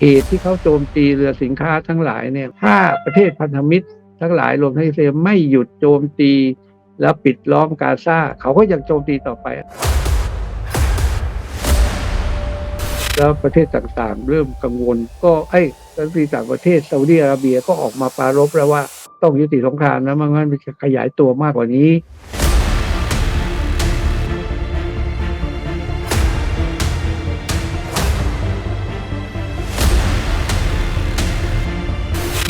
เหตุที่เขาโจมตีเรือสินค้าทั้งหลายเนี่ยถ้าประเทศพันธมิตรทั้งหลายรวมทั้งอิสราเอลไม่หยุดโจมตี แล้วปิดล้อมกาซาเขาก็ยังโจมตีต่อไป แล้วประเทศต่างๆ เริ่มกังวล ก็ไอ้รัฐมนตรีต่างประเทศซาอุดิอาระเบียก็ออกมาปรารภแล้วว่าต้องยุติสงครามนะไมันงั้นมันจะขยายตัวมากกว่านี้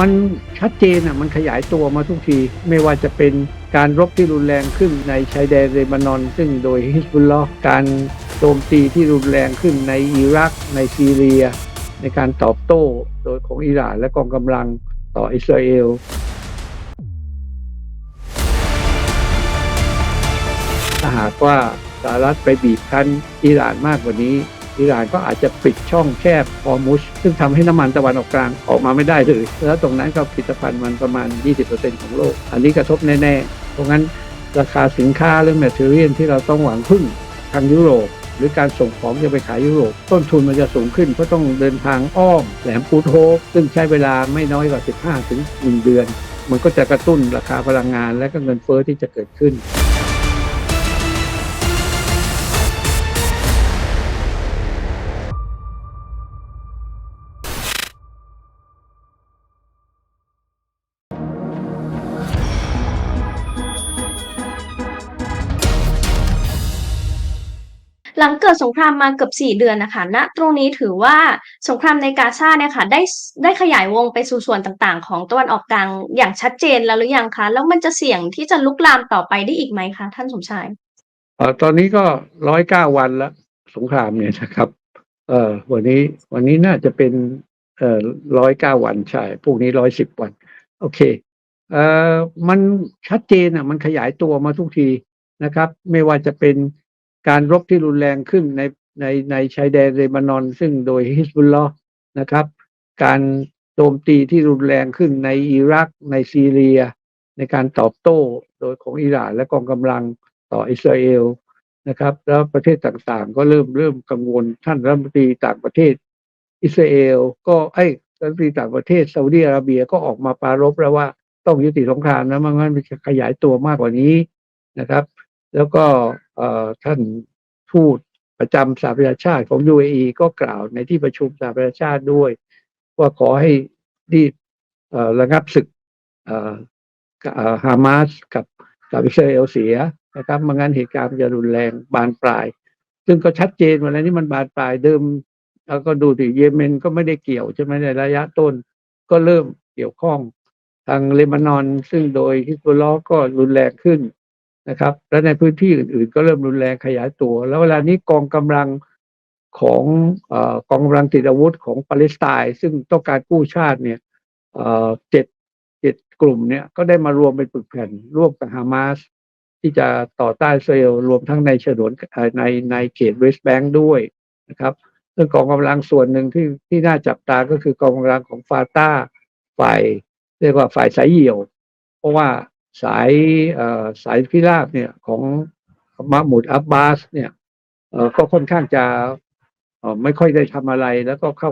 มันชัดเจนอะมันขยายตัวมาทุกที ไม่ว่าจะเป็นการรบที่รุนแรงขึ้นในชายแดนเลบานอน ซึ่งโดยฮิสบุลลอห์การโจมตีที่รุนแรงขึ้นในอิรัก ในซีเรีย ในการตอบโต้โดยของอิหร่านและกองกำลังต่ออิสราเอลถ้าหากว่าสหรัฐไปบีบคั้นอิหร่านมากกว่านี้ อิหร่านก็อาจจะปิดช่องแคบฮอร์มุสซึ่งทำให้น้ำมันตะวันออกกลางออกมาไม่ได้เลย แล้วตรงนั้นก็ผลิตภัณฑ์มันประมาณ 20%ของโลก อันนี้กระทบแน่ๆ เพราะงั้นราคาสินค้าเรื่องแมทเทอเรียนที่เราต้องหวังพึ่งทางยุโรป หรือการส่งของจะไปขายยุโรป ต้นทุนมันจะสูงขึ้นเพราะต้องเดินทางอ้อมแหลมปูโทกซึ่งใช้เวลาไม่น้อยกว่า 15 ถึง 1 เดือน มันก็จะกระตุ้นราคาพลังงานและก็เงินเฟ้อที่จะเกิดขึ้น หลังเกิดสงครามมาเกือบ4 เดือนนะคะณตรงนี้ถือว่าสงครามในกาซาเนี่ยค่ะได้ได้ขยายวงไปสู่ส่วนต่างๆ ของตะวันออกกลางอย่างชัดเจนแล้วหรือยังคะ แล้วมันจะเสี่ยงที่จะลุกลามต่อไปได้อีกไหมคะท่านสมชายเอ่อตอนนี้ก็ร้อยเก้าวันแล้วสงครามเนี่ยนะครับ เอ่อวันนี้วันนี้น่าจะเป็นเอ่อร้อยเก้าวันใช่พวกนี้ร้อยสิบวัน โอเคเอ่อมันชัดเจนอะ มันขยายตัวมาทุกทีนะครับ ไม่ว่าจะเป็น การรบที่รุนแรงขึ้นในในในชายแดนเลบานอน ซึ่งโดยฮิสบุลลอห์นะครับ การโจมตีที่รุนแรงขึ้นในอิรักในซีเรีย ในการตอบโต้โดยของอิหร่านและกองกำลังต่ออิสราเอลนะครับ แล้วประเทศต่างๆ ก็เริ่มเริ่มกังวลท่านรัฐมนตรีต่างประเทศ อิสราเอล ก็ไอ้รัฐมนตรีต่างประเทศซาอุดิอาระเบียก็ออกมาปรารภแล้วว่าต้องยุติสงครามนะมันงั้นมันจะขยายตัวมากกว่านี้นะครับ แล้วก็ท่านทูตประจำสหประชาชาติของ UAE ก็กล่าวในที่ประชุมสหประชาชาติด้วย ว่าขอให้รีบระงับศึกฮามาสกับกับอิสราเอลเสียนะครับไมันงั้นเหตุการณ์จะรุนแรงบานปลาย ซึ่งก็ชัดเจนว่าแล้วนี่มันบานปลายเดิมแล้วก็ดูสิเยเมนก็ไม่ได้เกี่ยวใช่ไหมในระยะต้น ก็เริ่มเกี่ยวข้อง ทางเลบานอนซึ่งโดยฮิสบุลลอก็รุนแรงขึ้น นะครับ และในพื้นที่อื่น ๆ ก็เริ่มรุนแรงขยายตัว แล้วเวลานี้กองกำลังของอกองกำลังติดอาวุธของปาเลสไตน์ซึ่งต้องการกู้ชาติเนี่ยเจ็ดเจ็ดกลุ่มเนี่ยก็ได้มารวมเป็นปึกแผ่นร่วมกับฮามาสที่จะต่อต้านอิสราเอลรวมทั้งในฉนวนในในเขตเวสต์แบงค์ด้วยนะครับซึ่งกองกำลังส่วนหนึ่งที่ที่น่าจับตาก็คือกองกำลังของฟาตาฝ่ายเรียกว่าฝ่ายสายเหี่ยว เพราะว่า สายสายพิราบเนี่ยของมาหมุดอับบาสเนี่ยก็ค่อนข้างจะไม่ค่อยได้ทำอะไรแล้วก็เข้า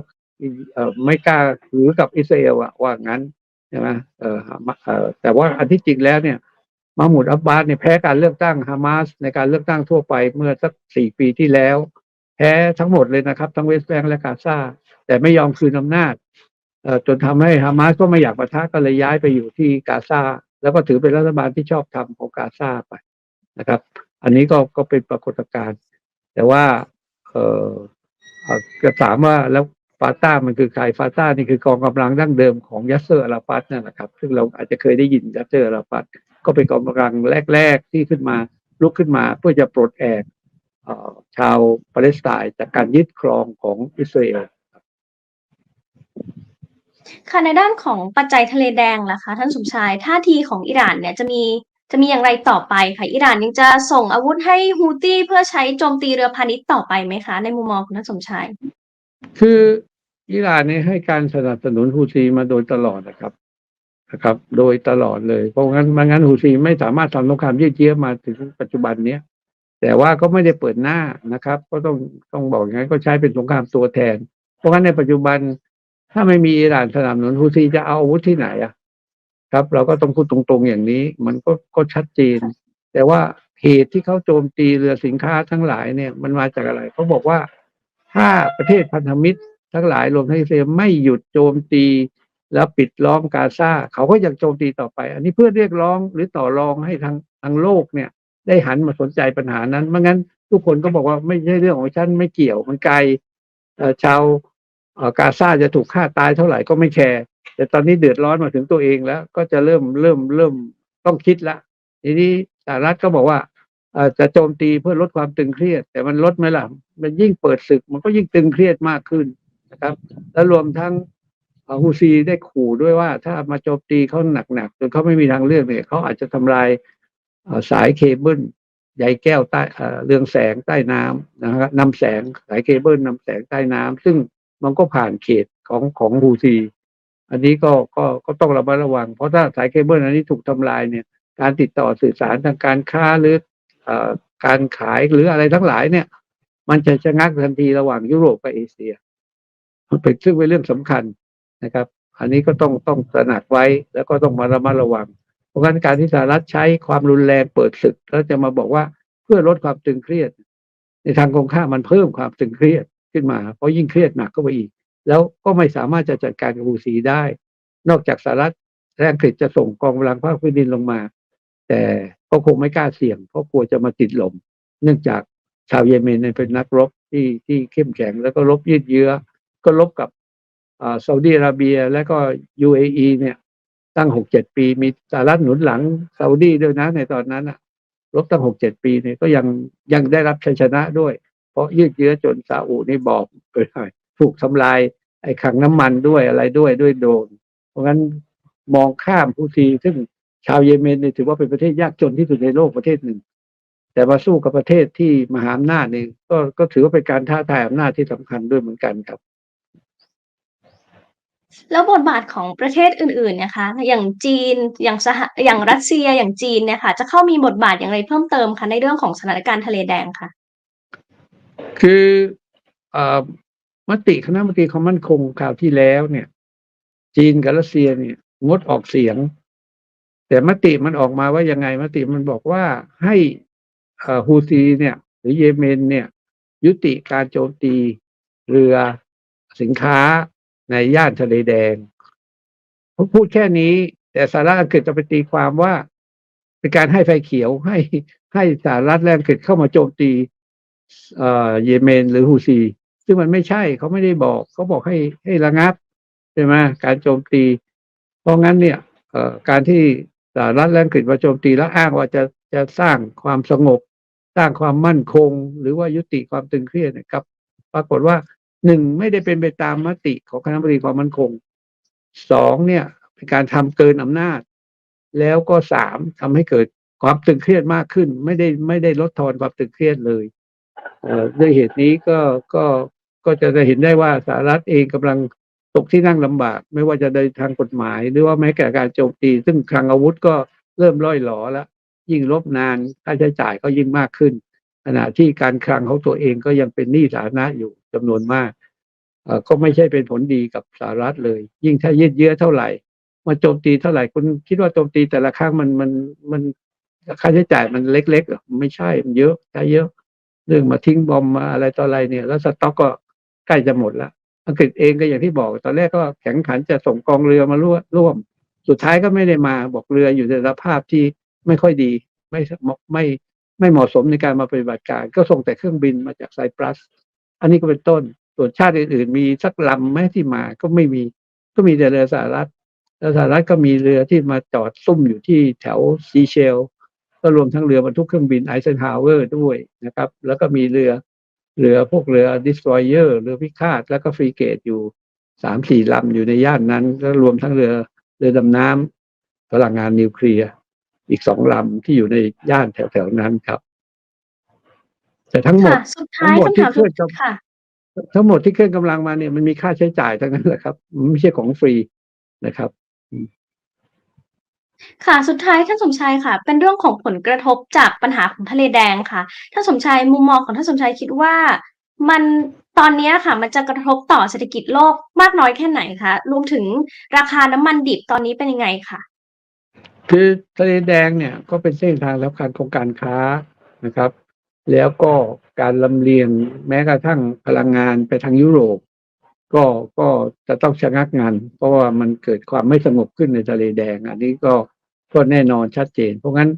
ไม่กล้าถือกับอิสราเอลอะว่างั้นใช่ไหมแต่ว่าอันที่จริงแล้วเนี่ยมาหมุดอับบาสเนี่ยแพ้การเลือกตั้งฮามาสในการเลือกตั้งทั่วไปเมื่อสักสี่ปีที่แล้ว แพ้ทั้งหมดเลยนะครับ ทั้งเวสต์แบงก์และกาซาแต่ไม่ยอมคืนอำนาจจนทำให้ฮามาสก็ไม่อยากปะทะก็เลยย้ายไปอยู่ที่กาซา แล้วก็ถือเป็นรัฐบาลที่ชอบทำของกาซาไปนะครับ อันนี้ก็ก็เป็นปรากฏการณ์ แต่ว่าเออจะถามว่าแล้วฟาต้ามันคือใครฟาต้านี่คือกองกำลังดั้งเดิมของยัสเซอร์อาราฟัตนั่นแหละครับ ซึ่งเราอาจจะเคยได้ยินยัสเซอร์อาราฟัตก็เป็นกองกำลังแรก ๆ ที่ขึ้นมาลุกขึ้นมาเพื่อจะปลดแอกชาวปาเลสไตน์จากการยึดครองของอิสราเอล ค่ะในด้านของปัจจัยทะเลแดงล่ะคะท่านสมชายท่าทีของอิหร่านเนี่ยจะมีจะมีอย่างไรต่อไปคะอิหร่านยังจะส่งอาวุธให้ฮูตี้เพื่อใช้โจมตีเรือพาณิชย์ต่อไปไหมคะ ในมุมมองของท่านสมชาย คืออิหร่านเนี่ยให้การสนับสนุนฮูซีมาโดยตลอดนะครับนะครับ โดยตลอดเลย เพราะงั้นม่งั้นฮูซีไม่สามารถทำสงครามยืดเยื้อมาถึงปัจจุบันเนี้ยแต่ว่าก็ไม่ได้เปิดหน้านะครับ ก็ต้องต้องบอกอย่างนั้นก็ใช้เป็นสงครามตัวแทน เพราะงั้นในปัจจุบัน ถ้าไม่มีอิหร่านสนับสนุนฮูซีจะเอาอาวุธที่ไหนอะครับ เราก็ต้องพูดตรงๆอย่างนี้ มันก็ก็ชัดเจน แต่ว่าเหตุที่เขาโจมตีเรือสินค้าทั้งหลายเนี่ย มันมาจากอะไรเขาบอกว่าถ้าประเทศพันธมิตรทั้งหลายรวมทั้งอิสราเอลไม่หยุดโจมตี แล้วปิดล้อมกาซาเขาก็ยังโจมตีต่อไป อันนี้เพื่อเรียกร้องหรือต่อรองให้ทางทางโลกเนี่ย ได้หันมาสนใจปัญหานั้นไม่งั้น ทุกคนก็บอกว่าไม่ใช่เรื่องของฉันไม่เกี่ยวมันไกลชาว กาซาจะถูกฆ่าตายเท่าไหร่ก็ไม่แคร์แต่ตอนนี้เดือดร้อนมาถึงตัวเองแล้ว ก็จะเริ่มเริ่มเริ่มต้องคิดละทีนี้สหรัฐก็บอกว่าจะโจมตีเพื่อลดความตึงเครียด แต่มันลดไหมล่ะ มันยิ่งเปิดศึกมันก็ยิ่งตึงเครียดมากขึ้นนะครับ แล้วรวมทั้งอูซีได้ขู่ด้วยว่า ถ้ามาโจมตีเขาหนักๆจนเขาไม่มีทางเลือกเนี่ยเขาอาจจะทำลายสายเคเบิลใยแก้วใต้เอ่อเรืองแสงใต้น้ำนะฮะนำแสงสายเคเบิลนำแสงใต้น้ำซึ่ง มันก็ผ่านเขตของของฮูซี อันนี้ก็ก็ก็ต้องระมัดระวัง เพราะถ้าสายเคเบิลอันนี้ถูกทำลายเนี่ยการติดต่อสื่อสารทางการค้าหรืออการขายหรืออะไรทั้งหลายเนี่ย มันจะชะงักทันทีระหว่างยุโรปกับเอเชียมันเป็นซึ่งเป็นเรื่องสำคัญนะครับ อันนี้ก็ต้องต้องตระหนักไว้แล้วก็ต้องมาระมัดระวัง เพราะงั้นการที่สหรัฐใช้ความรุนแรงเปิดศึก แล้วจะมาบอกว่าเพื่อลดความตึงเครียด ในทางตรงข้ามมันเพิ่มความตึงเครียด ขึ้นมา เพราะยิ่งเครียดหนักเข้าไปอีก แล้วก็ไม่สามารถจะจัดการกับฮูซีได้ นอกจากสหรัฐและอังกฤษจะส่งกองกำลังภาคพื้นดินลงมา แต่ก็คงไม่กล้าเสี่ยง เพราะกลัวจะมาติดลม เนื่องจากชาวเยเมนเป็นนักรบที่ที่เข้มแข็งแล้วก็รบยืดเยื้อ ก็รบกับอ่าซาอุดิอาระเบียและก็ UAE เนี่ย ตั้งหกเจ็ดปี มีสหรัฐหนุนหลังซาอุดีด้วยนะในตอนนั้นอะรบตั้งหกเจ็ดปีเนี่ยก็ยังยังได้รับชัยชนะด้วย เพราะยืดเยื้อจนซาอุนี่บอกไปเลยถูกทำลายไอ้ขังน้ำมันด้วยอะไรด้วยด้วยโดน เพราะงั้นมองข้ามผู้ทีซึ่งชาวเยเมนเนี่ยถือว่าเป็นประเทศยากจนที่สุดในโลกประเทศหนึ่ง แต่มาสู้กับประเทศที่มหาอำนาจนี่ก็ก็ถือว่าเป็นการท้าทายอำนาจที่สำคัญด้วยเหมือนกันครับ แล้วบทบาทของประเทศอื่นๆนะคะ อย่างจีนอย่างสหอย่างรัสเซียอย่างจีนเนี่ยค่ะ จะเข้ามีบทบาทอย่างไรเพิ่มเติมคะในเรื่องของสถานการณ์ทะเลแดงค่ะ คืออมติคณะมนตรีความมั่นคงคราวที่แล้วเนี่ย จีนกับรัสเซียเนี่ย งดออกเสียง แต่มติมันออกมาว่ายังไงมติมันบอกว่าให้ฮูซีเนี่ย หรือเยเมนเนี่ย ยุติการโจมตีเรือสินค้าในย่านทะเลแดงพูดแค่นี้ แต่สหรัฐอังกฤษจะไปตีความว่า เป็นการให้ไฟเขียวให้ให้สหรัฐและอังกฤษเข้ามาโจมตี เยเมนหรือฮูซี ซึ่งมันไม่ใช่เขาไม่ได้บอก เขาบอกให้ให้ระงับใช่ไหมการโจมตี เพราะงั้นเนี่ยการที่สหรัฐและอังกฤษมาโจมตีแล้วอ้างว่าจะจะสร้างความสงบ สร้างความมั่นคง หรือว่ายุติความตึงเครียดนะครับ ปรากฏว่าหนึ่งไม่ได้เป็นไปตามมติของคณะบดีความมั่นคงสองเนี่ยเป็นการทำเกินอำนาจ แล้วก็สามทำให้เกิดความตึงเครียดมากขึ้น ไม่ได้ไม่ได้ลดทอนความตึงเครียดเลย ด้วยเหตุนี้ก็ก็ก็จะได้เห็นได้ว่าสหรัฐเองกำลังตกที่นั่งลำบาก ไม่ว่าจะในทางกฎหมาย หรือว่าแม้แต่การโจมตี ซึ่งคลังอาวุธก็เริ่มล่อยหลอแล้ว ยิ่งลบนานค่าใช้จ่ายก็ยิ่งมากขึ้นขณะที่การคลังของตัวเองก็ยังเป็นหนี้สาธารณะอยู่จำนวนมากก็ไม่ใช่เป็นผลดีกับสหรัฐเลย ยิ่งถ้ายืดเยื้อเท่าไหร่มาโจมตีเท่าไหร่คุณคิดว่าโจมตีแต่ละครั้งมันมันมันค่าใช้จ่ายมันเล็กๆไม่ใช่มันเยอะใช้เยอะ เรื่องมาทิ้งบอมมาอะไรต่ออะไรเนี่ย แล้วสต็อกก็ใกล้จะหมดล้วอังกฤษเองก็อย่างที่บอก ตอนแรกก็แข็งขันจะส่งกองเรือมาร่วมร่วม สุดท้ายก็ไม่ได้มาบอกเรืออยู่ในสภาพที่ไม่ค่อยดี ไม่ไม่ไม่เหมาะสมในการมาปฏิบัติการ ก็ส่งแต่เครื่องบินมาจากไซปรัส อันนี้ก็เป็นต้นส่วนชาติอื่นๆ มีสักลำไหมที่มาก็ไม่มี ก็มีแต่เรือสหรัฐแล้วสหรัฐก็มีเรือที่มาจอดซุ่มอยู่ที่แถวซีเชล ก็รวมทั้งเรือบรรทุกเครื่องบินไอเซนฮาวเวอร์ด้วยนะครับ แล้วก็มีเรือเรือพวกเรือดิสทรอยเออร์เรือพิฆาต แล้วก็ฟรีเกตอยู่สามสี่ลำอยู่ในย่านนั้นแล้วรวมทั้งเรือเรือดำน้ำพลังงานนิวเคลียร์อีกสองลำที่อยู่ในย่านแถวๆนั้นครับ แต่ทั้งหมดค่ะสุดท้ายทั้งหมดคำถามที่เคลื่สุอนดกับค่ะทั้งหมดที่เคลื่อนกำลังมาเนี่ยมันมีค่าใช้จ่ายทั้งนั้นแหละครับมันไม่ใช่ของฟรีนะครับ ค่ะ สุดท้ายท่านสมชายค่ะ เป็นเรื่องของผลกระทบจากปัญหาของทะเลแดงค่ะท่านสมชายมุมมองของท่านสมชายคิดว่ามันตอนนี้ค่ะ มันจะกระทบต่อเศรษฐกิจโลกมากน้อยแค่ไหนคะรวมถึงราคาน้ำมันดิบตอนนี้เป็นยังไงคะ?คือทะเลแดงเนี่ยก็เป็นเส้นทางสำคัญของการค้านะครับ แล้วก็การลำเลียงแม้กระทั่งพลังงานไปทางยุโรป ก็ก็จะต้องชะงักงันเพราะว่ามันเกิดความไม่สงบขึ้นในทะเลแดง อันนี้ก็ ก็แน่นอนชัดเจน เพราะงั้น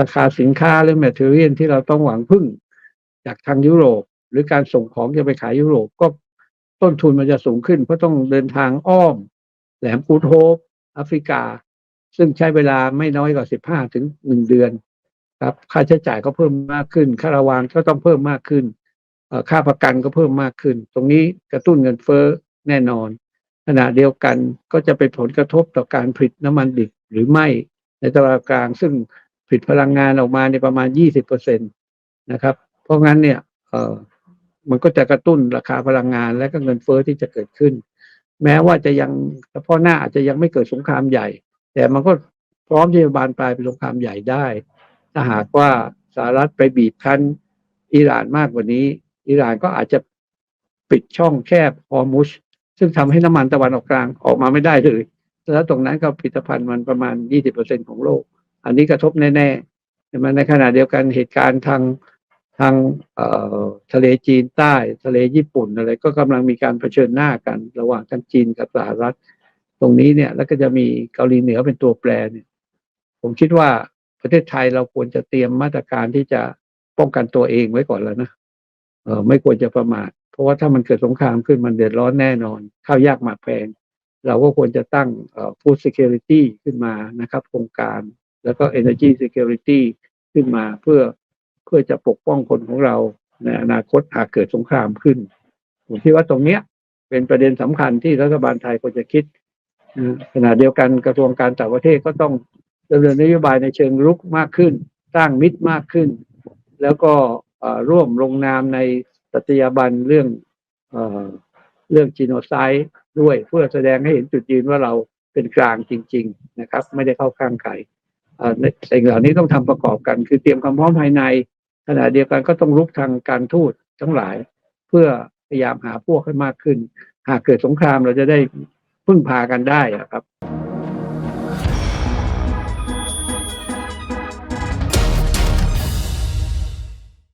ราคาสินค้าหรือ Material ที่เราต้องหวังพึ่ง จากทางยุโรป หรือการส่งของจะไปขายยุโรปก็ต้นทุนมันจะสูงขึ้น เพราะต้องเดินทางอ้อม แหลม Good Hope แอฟริกา ซึ่งใช้เวลาไม่น้อยกว่า15ถึง1เดือนครับค่าใช้จ่ายก็เพิ่มมากขึ้น ค่าระวางก็ต้องเพิ่มมากขึ้นค่าประกันก็เพิ่มมากขึ้น ตรงนี้กระตุ้นเงินเฟ้อแน่นอนขณะเดียวกันก็จะเป็นผลกระทบต่อการผลิตน้ำมันดิบหรือไม่ ในตลาดกลางซึ่งผลิตพลังงานออกมาเนี่ยประมาณ 20%นะครับ เพราะงั้นเนี่ยเออมันก็จะกระตุ้นราคาพลังงานและก็เงินเฟ้อที่จะเกิดขึ้น แม้ว่าจะยังเฉพาะหน้าอาจจะยังไม่เกิดสงครามใหญ่ แต่มันก็พร้อมที่จะบานปลายเป็นสงครามใหญ่ได้ ถ้าหากว่าสหรัฐไปบีบคั้นอิหร่านมากกว่านี้ อิหร่านก็อาจจะปิดช่องแคบ Hormuz ซึ่งทำให้น้ำมันตะวันออกกลางออกมาไม่ได้เลย แล้วตรงนั้นก็ผลิตภัณฑ์มันประมาณ 20%ของโลก อันนี้กระทบแน่ๆใช่ไหมในขณะเดียวกันเหตุการณ์ทางทางทะเลจีนใต้ทะเลญี่ปุ่นอะไรก็กำลังมีการเผชิญหน้ากันระหว่างทางจีนกับสหรัฐ ตรงนี้เนี่ยแล้วก็จะมีเกาหลีเหนือเป็นตัวแปรเนี่ยผมคิดว่าประเทศไทยเราควรจะเตรียมมาตรการที่จะป้องกันตัวเองไว้ก่อนแล้วนะเออไม่ควรจะประมาทเพราะว่าถ้ามันเกิดสงครามขึ้นมันเดือดร้อนแน่นอน ข้าวยากหมากแพง เราก็ควรจะตั้ง Food Security ขึ้นมานะครับโครงการ แล้วก็ Energy Security ขึ้นมาเพื่อเพื่อจะปกป้องคนของเราในอนาคตหากเกิดสงครามขึ้น ผมคิดว่าตรงเนี้ยเป็นประเด็นสำคัญที่รัฐบาลไทยควรจะคิดขณะเดียวกันกระทรวงการต่างประเทศก็ต้องดำเนินนโยบายในเชิงรุกมากขึ้น สร้างมิตรมากขึ้น แล้วก็ร่วมลงนามในสัตยาบันเรื่องเอ่อเรื่อง Genocide ด้ ด้วย เพื่อแสดงให้เห็นจุดยืนว่าเราเป็นกลางจริง ๆ นะครับ ไม่ได้เข้าข้างใครอ่อในสิ่งเหล่านี้ต้องทำประกอบกัน คือเตรียมความพร้อมภายในขณะเดียวกันก็ต้องรุกทางการทูตทั้งหลาย เพื่อพยายามหาพวกให้มากขึ้น หากเกิดสงครามเราจะได้พึ่งพากันได้ครับ